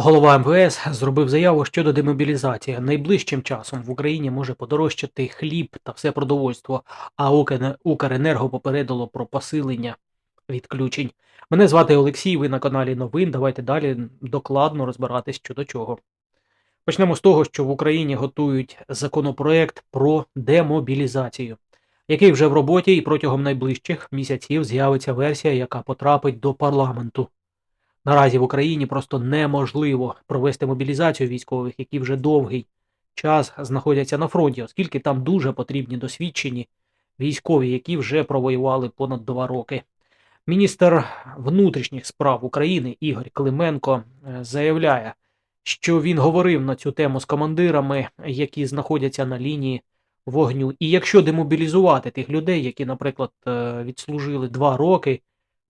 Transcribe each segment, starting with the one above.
Голова МВС зробив заяву щодо демобілізації. Найближчим часом в Україні може подорожчати хліб та все продовольство, а «Укр- Укренерго попередило про посилення відключень. Мене звати Олексій, ви на каналі Новин. Давайте далі докладно розбиратись щодо чого. Почнемо з того, що в Україні готують законопроект про демобілізацію, який вже в роботі і протягом найближчих місяців з'явиться версія, яка потрапить до парламенту. Наразі в Україні просто неможливо провести мобілізацію військових, які вже довгий час знаходяться на фронті, оскільки там дуже потрібні досвідчені військові, які вже провоювали понад два роки. Міністр внутрішніх справ України Ігор Клименко е, заявляє, що він говорив на цю тему з командирами, які знаходяться на лінії вогню. І якщо демобілізувати тих людей, які, наприклад, е, відслужили два роки,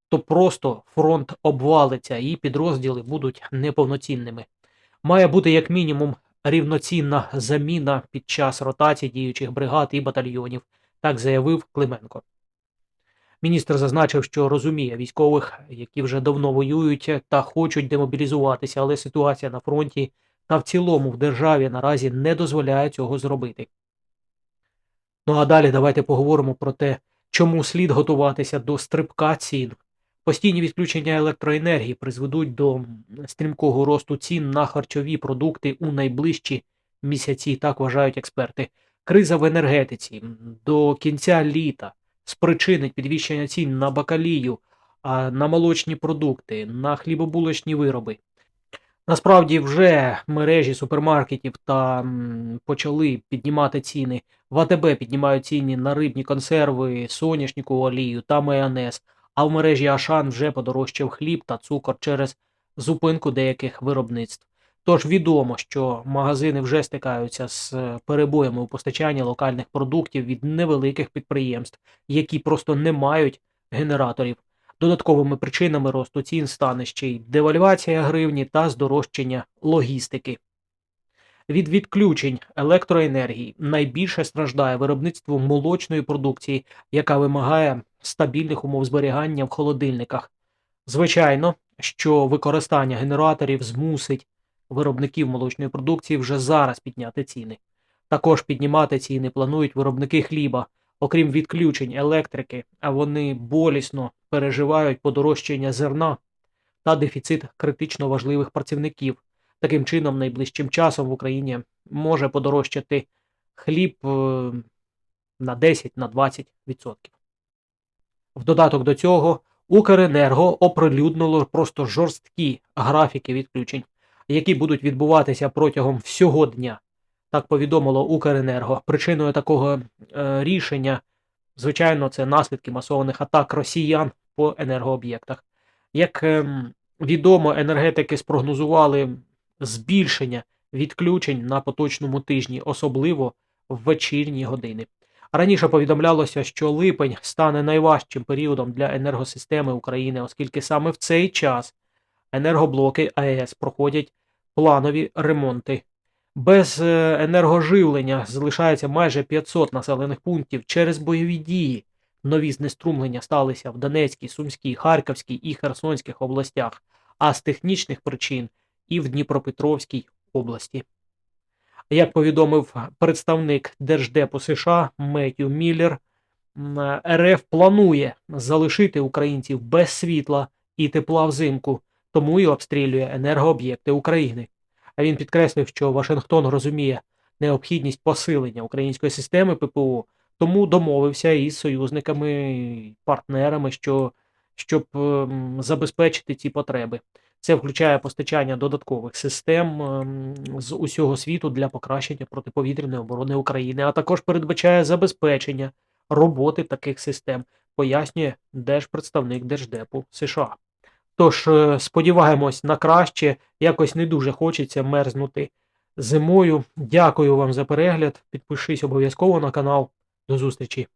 то просто фронт обвалиться і підрозділи будуть неповноцінними. Має бути як мінімум рівноцінна заміна під час ротації діючих бригад і батальйонів, так заявив Клименко. Міністр зазначив, що розуміє військових, які вже давно воюють та хочуть демобілізуватися, але ситуація на фронті та в цілому в державі наразі не дозволяє цього зробити. Ну а далі давайте поговоримо про те, чому слід готуватися до стрибка цін. Постійні відключення електроенергії призведуть до стрімкого росту цін на харчові продукти у найближчі місяці, так вважають експерти. Криза в енергетиці до кінця літа спричинить підвищення цін на бакалію, на молочні продукти, на хлібобулочні вироби. Насправді вже мережі супермаркетів та почали піднімати ціни. В АТБ піднімають ціни на рибні консерви, соняшникову олію та майонез. А в мережі Ашан вже подорожчав хліб та цукор через зупинку деяких виробництв. Тож відомо, що магазини вже стикаються з е, перебоями у постачанні локальних продуктів від невеликих підприємств, які просто не мають генераторів. Додатковими причинами росту цін стане ще й девальвація гривні та здорожчання логістики. Від відключень електроенергії найбільше страждає виробництво молочної продукції, яка вимагає стабільних умов зберігання в холодильниках. Звичайно, що використання генераторів змусить виробників молочної продукції вже зараз підняти ціни. Також піднімати ціни планують виробники хліба, окрім відключень електрики, а вони болісно переживають подорожчання зерна та дефіцит критично важливих працівників. Таким чином, найближчим часом в Україні може подорожчати хліб е, на 10-20%. В додаток до цього Укренерго оприлюднило просто жорсткі графіки відключень, які будуть відбуватися протягом всього дня. Так повідомило Укренерго. Причиною такого е, рішення, звичайно, це наслідки масованих атак росіян по енергооб'єктах. Як ем, відомо, енергетики спрогнозували збільшення відключень на поточному тижні, особливо в вечірні години. Раніше повідомлялося, що липень стане найважчим періодом для енергосистеми України, оскільки саме в цей час енергоблоки АЕС проходять планові ремонти. Без е, енергоживлення залишається майже 500 населених пунктів через бойові дії. Нові знеструмлення сталися в Донецькій, Сумській, Харківській і Херсонських областях, а з технічних причин і в Дніпропетровській області. Як повідомив представник Держдепу США Меттю Міллер, РФ планує залишити українців без світла і тепла взимку, тому і обстрілює енергооб'єкти України. А він підкреслив, що Вашингтон розуміє необхідність посилення української системи ППО, тому домовився із союзниками і партнерами, що, щоб ем, забезпечити ці потреби. Це включає постачання додаткових систем ем, з усього світу для покращення протиповітряної оборони України, а також передбачає забезпечення роботи таких систем, пояснює держпредставник Держдепу США. Тож е, сподіваємось на краще, якось не дуже хочеться мерзнути зимою. Дякую вам за перегляд. Підпишись обов'язково на канал. До зустрічі!